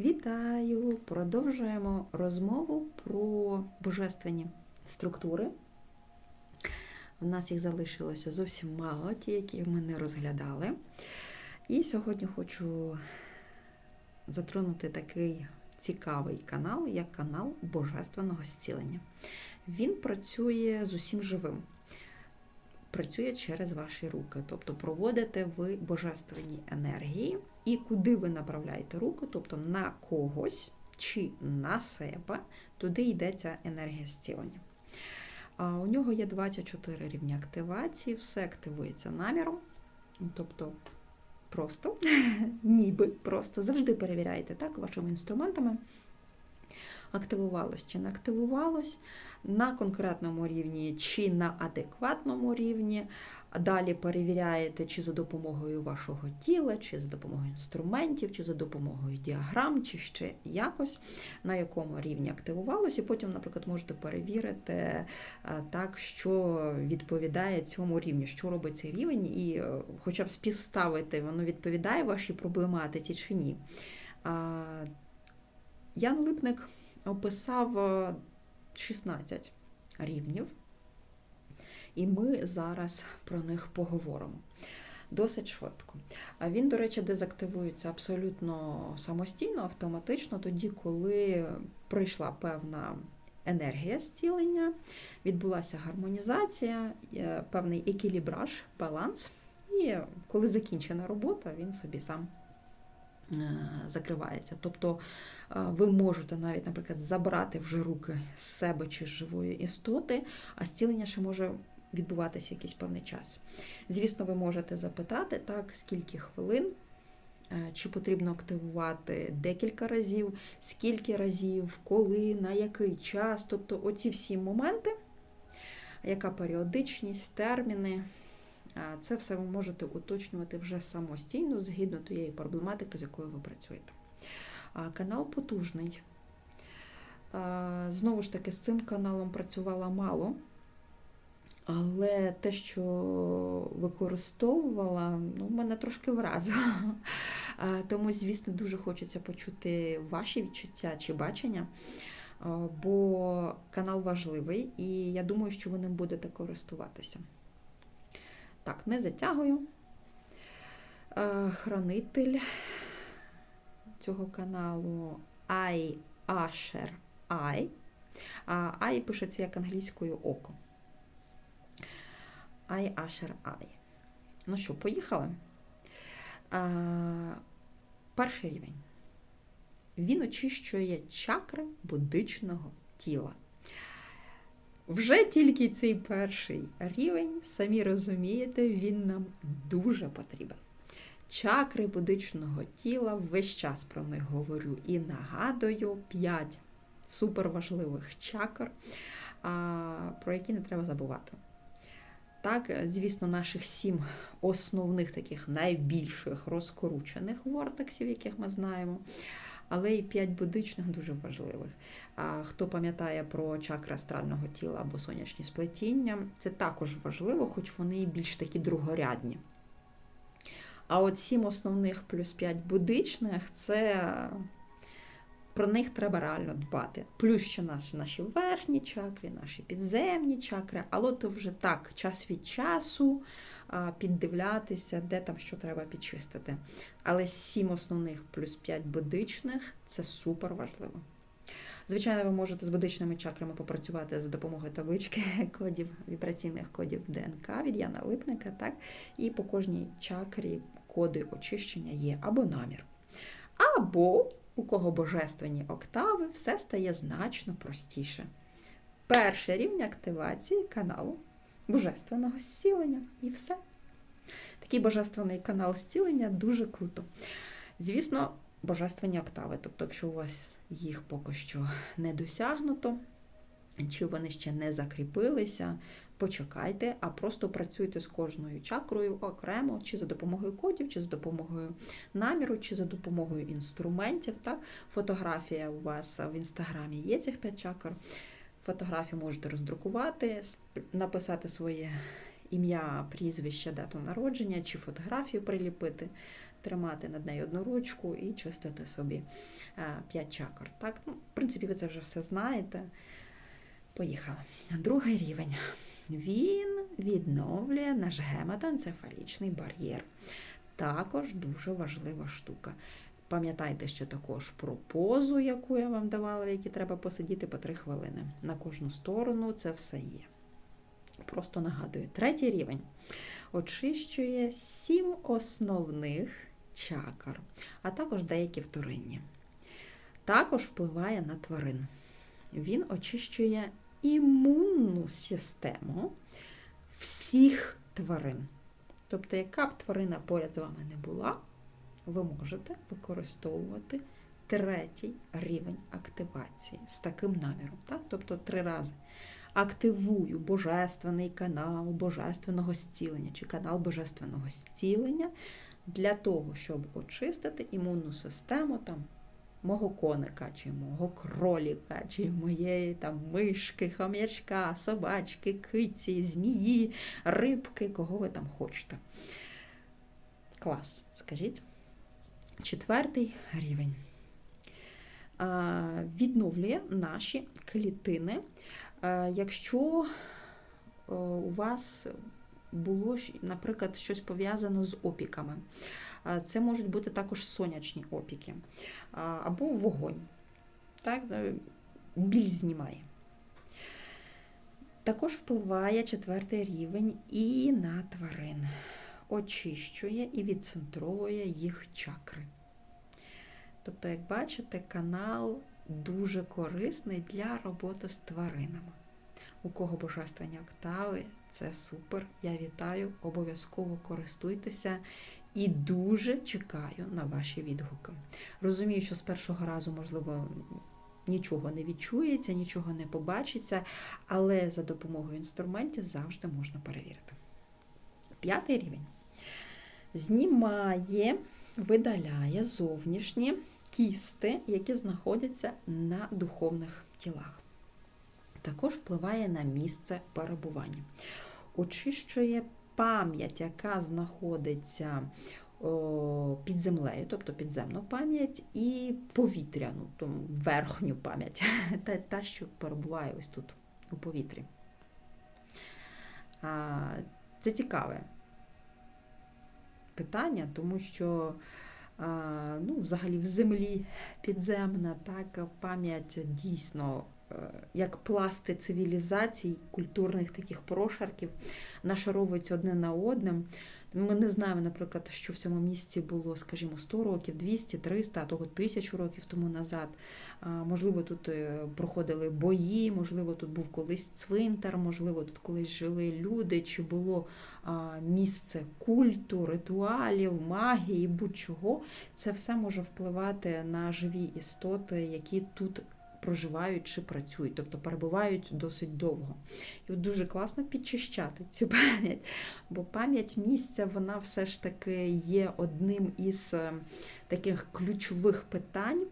Вітаю! Продовжуємо розмову про божественні структури. У нас їх залишилося зовсім мало, ті, які ми не розглядали. І сьогодні хочу затронути такий цікавий канал, як канал Божественного зцілення. Він працює з усім живим. Працює через ваші руки, тобто проводите ви божественні енергії, і куди ви направляєте руку, тобто на когось чи на себе, туди йдеться енергія зцілення. У нього є 24 рівні активації, все активується наміром, тобто просто, ніби просто завжди перевіряєте так, вашими інструментами. Активувалось чи не активувалось на конкретному рівні, чи на адекватному рівні. Далі перевіряєте, чи за допомогою вашого тіла, чи за допомогою інструментів, чи за допомогою діаграм, чи ще якось, на якому рівні активувалось. І потім, наприклад, можете перевірити е, так, що відповідає цьому рівню, що робить цей рівень, і е, хоча б співставити, воно відповідає вашій проблематиці чи ні. Ян Липник описав 16 рівнів, і ми зараз про них поговоримо. Досить швидко. Він, до речі, дезактивується абсолютно самостійно, автоматично, тоді, коли прийшла певна енергія зцілення, відбулася гармонізація, певний екілібраж, баланс. І коли закінчена робота, він собі сам закривається. Тобто ви можете навіть, наприклад, забрати вже руки з себе чи з живої істоти, а зцілення ще може відбуватися якийсь певний час. Звісно, ви можете запитати, так, скільки хвилин, чи потрібно активувати декілька разів, скільки разів, коли, на який час. Тобто оці всі моменти, яка періодичність, терміни. Це все ви можете уточнювати вже самостійно, згідно тієї проблематики, з якою ви працюєте. Канал потужний. Знову ж таки, з цим каналом працювала мало, але те, що використовувала, ну, мене трошки вразило. Тому, звісно, дуже хочеться почути ваші відчуття чи бачення, бо канал важливий, і я думаю, що ви ним будете користуватися. Так, не затягую. Хранитель цього каналу I Asher I. I пишеться як англійською око. I Asher I. Ну що, поїхали? Перший рівень. Він очищує чакри будичного тіла. Вже тільки цей перший рівень, самі розумієте, він нам дуже потрібен. Чакри будичного тіла, весь час про них говорю і нагадую 5 суперважливих чакр, про які не треба забувати. Так, звісно, наших сім основних таких найбільших розкручених вортексів, яких ми знаємо але і п'ять будичних дуже важливих. А Хто пам'ятає про чакри астрального тіла або сонячні сплетіння, це також важливо, хоч вони і більш такі другорядні. А от сім основних плюс п'ять будичних це. Про них треба реально дбати. Плюс ще наші наші верхні чакри, наші підземні чакри, але то вже так, час від часу піддивлятися, де там що треба підчистити. Але сім основних плюс 5 будичних це супер важливо. Звичайно, ви можете з будичними чакрами попрацювати за допомогою таблички кодів, вібраційних кодів ДНК від Яна Липника, так? І по кожній чакрі коди очищення є або намір. Або у кого божественні октави, все стає значно простіше. Перший рівень активації каналу божественного зцілення. І все. Такий божественний канал зцілення дуже круто. Звісно, божественні октави. Тобто, якщо у вас їх поки що не досягнуто, чи вони ще не закріпилися, почекайте, а просто працюйте з кожною чакрою окремо, чи за допомогою кодів, чи за допомогою наміру, чи за допомогою інструментів. Так? Фотографія у вас в інстаграмі є цих 5 чакр. Фотографію можете роздрукувати, написати своє ім'я, прізвище, дату народження чи фотографію приліпити тримати над нею одну ручку і чистити собі 5 чакр. Так? Ну, в принципі, ви це вже все знаєте. Поїхали. Другий рівень. Він відновлює наш гематоенцефалічний бар'єр. Також дуже важлива штука. Пам'ятайте ще також про позу, яку я вам давала, в якій треба посидіти по 3 хвилини. На кожну сторону це все є. Просто нагадую, третій рівень очищує сім основних чакр, а також деякі вторинні. Також впливає на тварин. Він очищує імунну систему всіх тварин. Тобто, яка б тварина поряд з вами не була, ви можете використовувати третій рівень активації з таким наміром. Так? Тобто три рази активую божественний канал божественного зцілення чи канал божественного зцілення для того, щоб очистити імунну систему там, мого коника, чи мого кроліка, чи моєї там мишки, хом'ячка, собачки, киці, змії, рибки, кого ви там хочете. Клас, скажіть. Четвертий рівень. Відновлює наші клітини. Якщо у вас було, наприклад, щось пов'язано з опіками, це можуть бути також сонячні опіки або вогонь. Так? Біль знімає. Також впливає четвертий рівень і на тварин, очищує і відцентровує їх чакри. Тобто, як бачите, канал дуже корисний для роботи з тваринами. У кого божественні октави, це супер. Я вітаю, обов'язково користуйтеся і дуже чекаю на ваші відгуки. Розумію, що з першого разу, можливо, нічого не відчується, нічого не побачиться, але за допомогою інструментів завжди можна перевірити. П'ятий рівень. Знімає, видаляє зовнішні кісти, які знаходяться на духовних тілах. Також впливає на місце перебування. Очищує пам'ять, яка знаходиться під землею, тобто підземну пам'ять, і повітряну, тому верхню пам'ять, та, та, що перебуває ось тут у повітрі. Це цікаве питання, тому що ну, взагалі в землі підземна, так, пам'ять дійсно, як пласти цивілізацій, культурних таких прошарків, нашаровуються одне на одним. Ми не знаємо, наприклад, що в цьому місці було, скажімо, 100 років, 200, 300, а того тисячу років тому назад. Можливо, тут е, проходили бої, можливо, тут був колись цвинтар, можливо, тут колись жили люди, чи було місце культу, ритуалів, магії, будь-чого. Це все може впливати на живі істоти, які тут проживають чи працюють, тобто перебувають досить довго. І от дуже класно підчищати цю пам'ять, бо пам'ять місця, вона все ж таки є одним із е, таких ключових питань.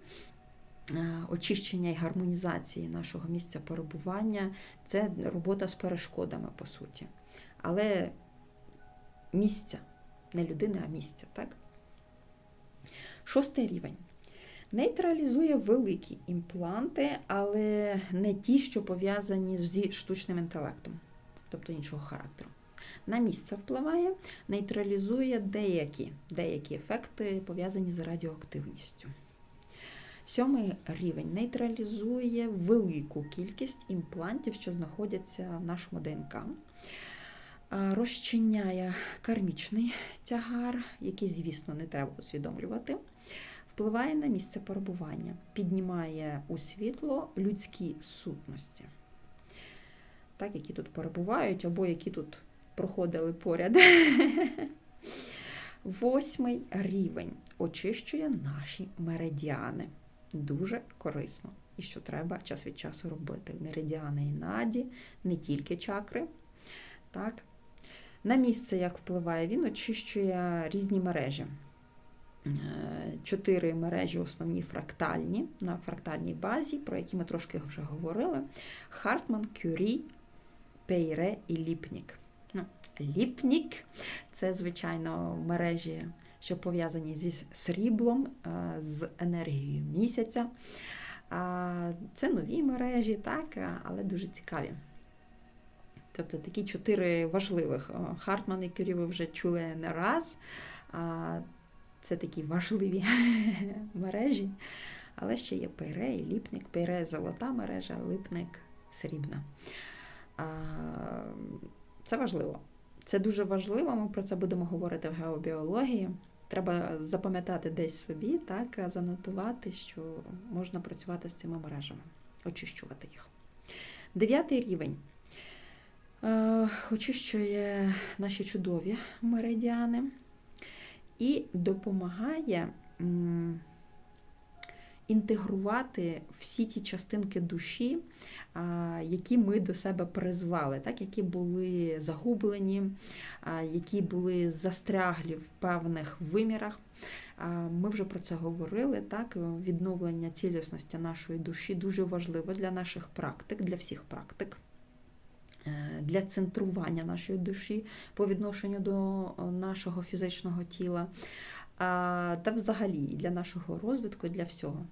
Е, очищення і гармонізації нашого місця перебування це робота з перешкодами, по суті. Але місця, не людини, а місця, так? Шостий рівень. Нейтралізує великі імпланти, але не ті, що пов'язані зі штучним інтелектом, тобто іншого характеру. На місце впливає, нейтралізує деякі деякі ефекти, пов'язані з радіоактивністю. Сьомий рівень нейтралізує велику кількість імплантів, що знаходяться в нашому ДНК. Розчиняє кармічний тягар, який, звісно, не треба усвідомлювати впливає на місце перебування, піднімає у світло людські сутності, так, які тут перебувають, або які тут проходили поряд. Восьмий рівень очищує наші меридіани. Дуже корисно. І що треба час від часу робити. Меридіани і наді, не тільки чакри. Так. На місце, як впливає, він очищує різні мережі. Е, чотири мережі основні фрактальні на фрактальній базі, про які ми трошки вже говорили: Хартман, Кюрі, Пейре і Ліпнік. Ну, Ліпнік це, звичайно, мережі що пов'язані зі сріблом, е, з енергією місяця. Це нові мережі, так, але дуже цікаві. Тобто такі чотири важливих. Хартман і Кюрі ви вже чули не раз. Це такі важливі мережі. Але ще є Пейре і ліпник. Пейре золота мережа, липник срібна. Це важливо. Це дуже важливо. Ми про це будемо говорити в геобіології. Треба запам'ятати десь собі, так, занотувати, що можна працювати з цими мережами, очищувати їх. Дев'ятий рівень. Е, очищує наші чудові меридіани і допомагає інтегрувати всі ті частинки душі, які ми до себе призвали, так, які були загублені, які були застряглі в певних вимірах. Ми вже про це говорили. Так, відновлення цілісності нашої душі дуже важливо для наших практик, для всіх практик. Е, Для центрування нашої душі по відношенню до е, нашого фізичного тіла, та взагалі для нашого розвитку, для всього.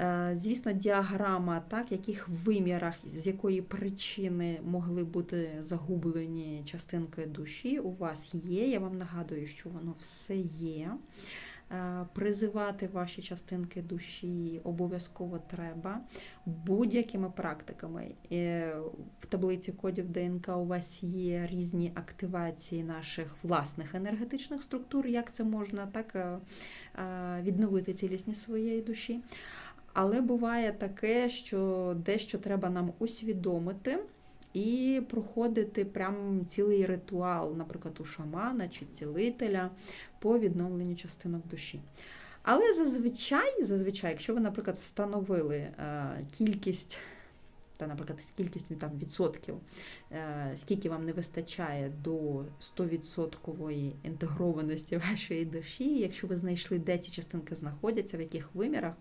Е, Звісно, діаграма, так, яких вимірах, з якої причини могли бути загублені частинки душі, у вас є. Я вам нагадую, що воно все є. Е, Призивати ваші частинки душі обов'язково треба будь-якими практиками. В таблиці кодів ДНК у вас є різні активації наших власних енергетичних структур, як це можна так е, е, відновити цілісність своєї душі. Але буває таке, що дещо треба нам усвідомити і проходити прям цілий ритуал, наприклад, у шамана чи цілителя по відновленню частинок душі. Але зазвичай, зазвичай, якщо ви, наприклад, встановили е, кількість, та, наприклад, кількість там, відсотків, е, скільки вам не вистачає до 100% інтегрованості вашої душі, якщо ви знайшли, де ці частинки знаходяться, в яких вимірах,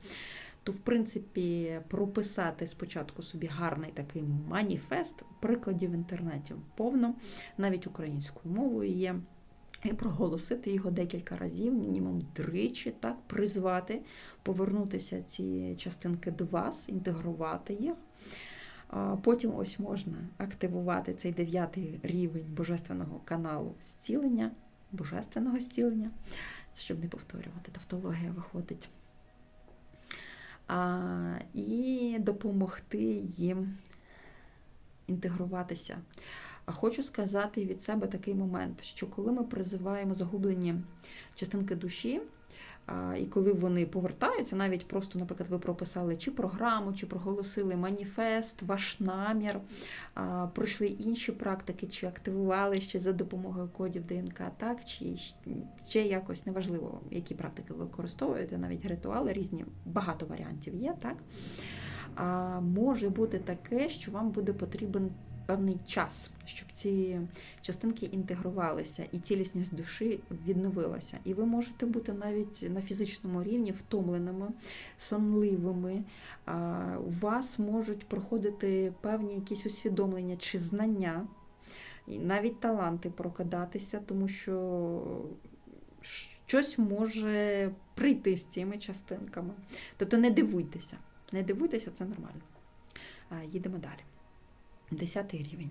то, в принципі, прописати спочатку собі гарний такий маніфест, прикладів в інтернеті повно, навіть українською мовою є. І проголосити його декілька разів, мінімум тричі, так, призвати, повернутися ці частинки до вас, інтегрувати їх. Потім ось можна активувати цей дев'ятий рівень божественного каналу зцілення, божественного зцілення, щоб не повторювати, тавтологія виходить і допомогти їм інтегруватися. Хочу сказати від себе такий момент, що коли ми призиваємо загублені частинки душі, і коли вони повертаються, навіть просто, наприклад, ви прописали чи програму, чи проголосили маніфест, ваш намір, пройшли інші практики, чи активували ще за допомогою кодів ДНК, так, чи ще якось неважливо, які практики ви використовуєте, навіть ритуали різні, багато варіантів є, так. Може бути таке, що вам буде потрібен певний час, щоб ці частинки інтегрувалися і цілісність душі відновилася. І ви можете бути навіть на фізичному рівні втомленими, сонливими. У вас можуть проходити певні якісь усвідомлення чи знання, навіть таланти прокидатися, тому що. Щось може прийти з цими частинками. Тобто не дивуйтеся. Не дивуйтеся, це нормально. Їдемо далі. Десятий рівень.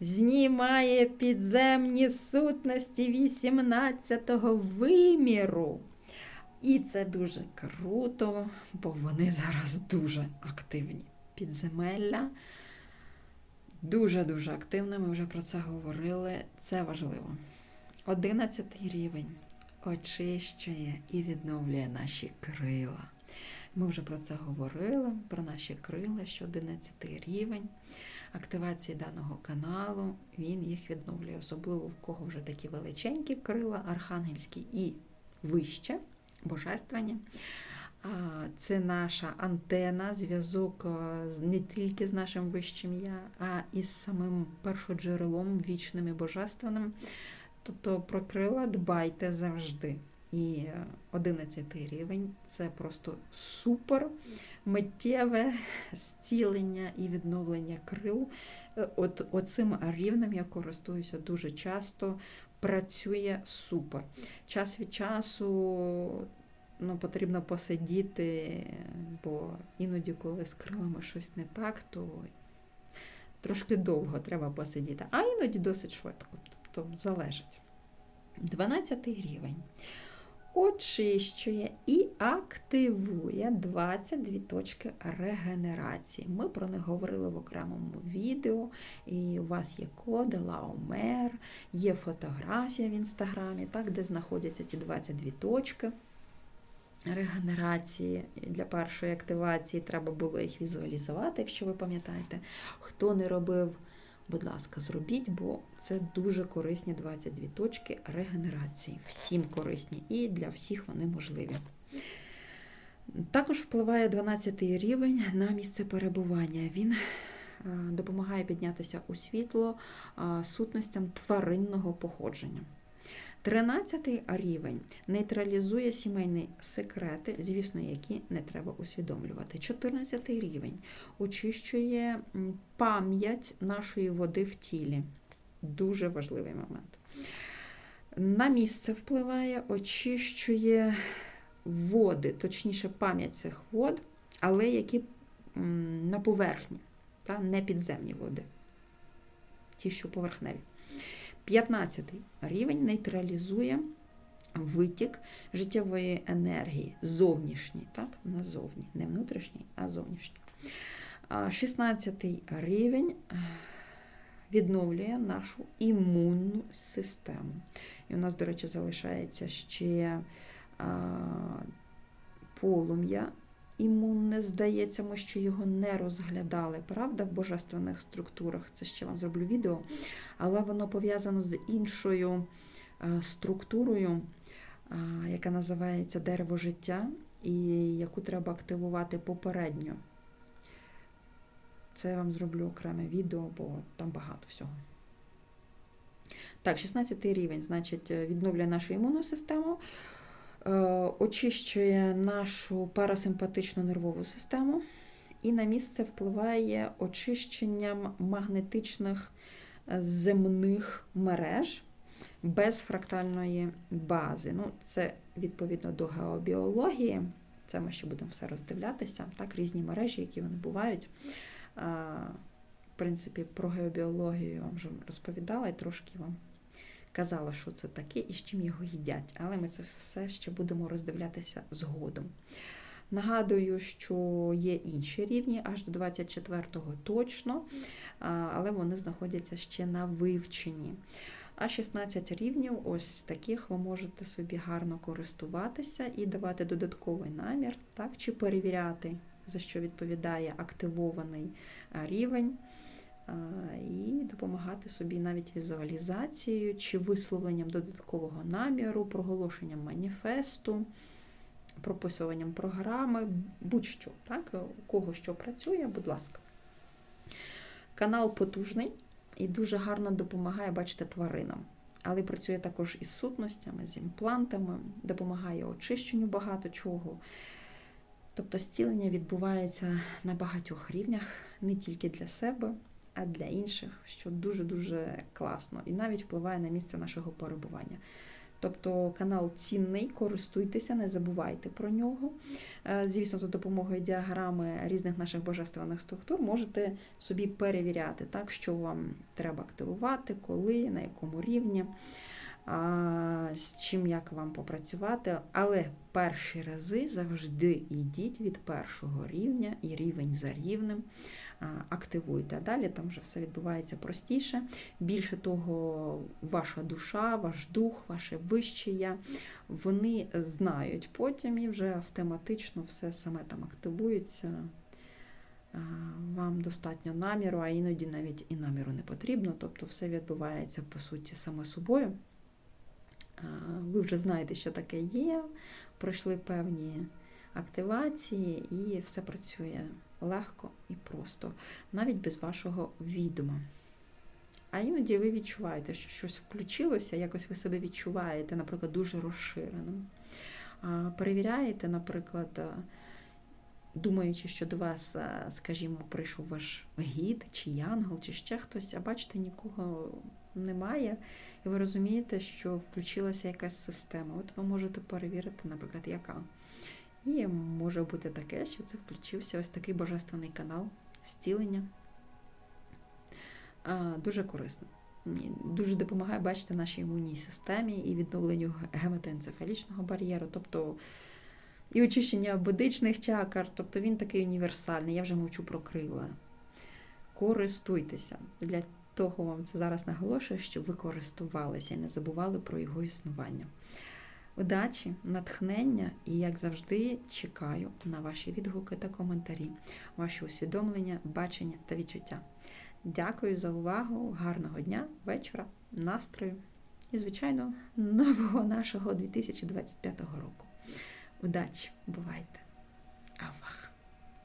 Знімає підземні сутності 18-го виміру. І це дуже круто, бо вони зараз дуже активні. Підземелля дуже-дуже активне, ми вже про це говорили. Це важливо. Одинадцятий рівень очищує і відновлює наші крила. Ми вже про це говорили, про наші крила, що 11 рівень активації даного каналу, він їх відновлює, особливо в кого вже такі величенькі крила, архангельські і вище, божественні. Це наша антена, зв'язок не тільки з нашим вищим я, а і з самим першоджерелом, вічним і божественним. Тобто про крила дбайте завжди. І 11 рівень це просто супер миттєве зцілення і відновлення крил. Е, От оцим рівнем я користуюся дуже часто. Працює супер. Час від часу ну, потрібно посидіти, бо іноді, коли з крилами щось не так, то трошки довго треба посидіти, а іноді досить швидко. Тобто залежить. 12 рівень очищує і активує 22 точки регенерації. Ми про них говорили в окремому відео. І у вас є коди, Лаомер, є фотографія в інстаграмі, так, де знаходяться ці 22 точки. Регенерації для першої активації треба було їх візуалізувати, якщо ви пам'ятаєте. Хто не робив, будь ласка, зробіть, бо це дуже корисні 22 точки регенерації. Всім корисні і для всіх вони можливі. Також впливає 12 рівень на місце перебування. Він е, допомагає піднятися у світло сутностям тваринного походження. 13 рівень нейтралізує сімейні секрети, звісно, які не треба усвідомлювати. 14 рівень очищує пам'ять нашої води в тілі. Дуже важливий момент. На місце впливає, очищує води, точніше, пам'ять цих вод, але які на поверхні, та не підземні води, ті, що поверхневі. 15 рівень нейтралізує витік життєвої енергії зовнішній, так, назовні, не внутрішній, а зовнішній. 16 рівень е, відновлює нашу імунну систему. І у нас, до речі, залишається ще полум'я імунне, здається, ми ще його не розглядали, правда, в божественних структурах. Це ще вам зроблю відео, але воно пов'язано з іншою е, структурою, е, яка називається дерево життя, і яку треба активувати попередньо. Це я вам зроблю окреме відео, бо там багато всього. Так, 16 рівень, значить, відновлює нашу імунну систему. Е, очищує нашу парасимпатичну нервову систему, і на місце впливає очищенням магнетичних е, земних мереж без фрактальної бази. Ну, Це відповідно до геобіології. Це ми ще будемо все роздивлятися. Так, різні мережі, які вони бувають. В принципі, про геобіологію я вам вже розповідала і трошки вам казала, що це таке і з чим його їдять. Але ми це все ще будемо роздивлятися згодом. Нагадую, що є інші рівні, аж до 24-го точно, але вони знаходяться ще на вивченні. А 16 рівнів, ось таких ви можете собі гарно користуватися і давати додатковий намір, так, чи перевіряти, за що відповідає активований рівень і допомагати собі навіть візуалізацією чи висловленням додаткового наміру, проголошенням маніфесту, прописуванням програми, будь-що, так? у кого що працює, будь ласка. Канал потужний і дуже гарно допомагає, бачите, тваринам. Але працює також із сутностями, з імплантами, допомагає очищенню багато чого. Тобто зцілення відбувається на багатьох рівнях, не тільки для себе, а для інших, що дуже-дуже класно, і навіть впливає на місце нашого перебування. Тобто канал цінний, користуйтеся, не забувайте про нього. Е, звісно, за допомогою діаграми різних наших божественних структур можете собі перевіряти, так, що вам треба активувати, коли, на якому рівні, з чим як вам попрацювати. Але перші рази завжди йдіть від першого рівня і рівень за рівнем активуйте. А далі там вже все відбувається простіше. Більше того, ваша душа, ваш дух, ваше вище я, вони знають потім і вже автоматично все саме там активується. Вам достатньо наміру, а іноді навіть і наміру не потрібно, тобто все відбувається по суті саме собою. Ви вже знаєте, що таке є, пройшли певні активації, і все працює легко і просто, навіть без вашого відома. А іноді ви відчуваєте, що щось включилося, якось ви себе відчуваєте, наприклад, дуже розширеним. Перевіряєте, наприклад, а, думаючи, що до вас, скажімо, прийшов ваш гід, чи янгол, чи ще хтось, а бачите, нікого немає, і ви розумієте, що включилася якась система. От ви можете перевірити, наприклад, яка. І може бути таке, що це включився ось такий божественний канал зцілення. Дуже корисно. Дуже допомагає бачити нашій імунній системі і відновленню гематоенцефалічного бар'єру, тобто і очищення бодичних чакр, тобто він такий універсальний. Я вже мовчу про крила. Користуйтеся. Для того вам це зараз наголошую, щоб ви користувалися і не забували про його існування. Удачі, натхнення і, як завжди, чекаю на ваші відгуки та коментарі, ваші усвідомлення, бачення та відчуття. Дякую за увагу, гарного дня, вечора, настрою і, звичайно, нового нашого 2025 року. Удачі! Бувайте! Авах!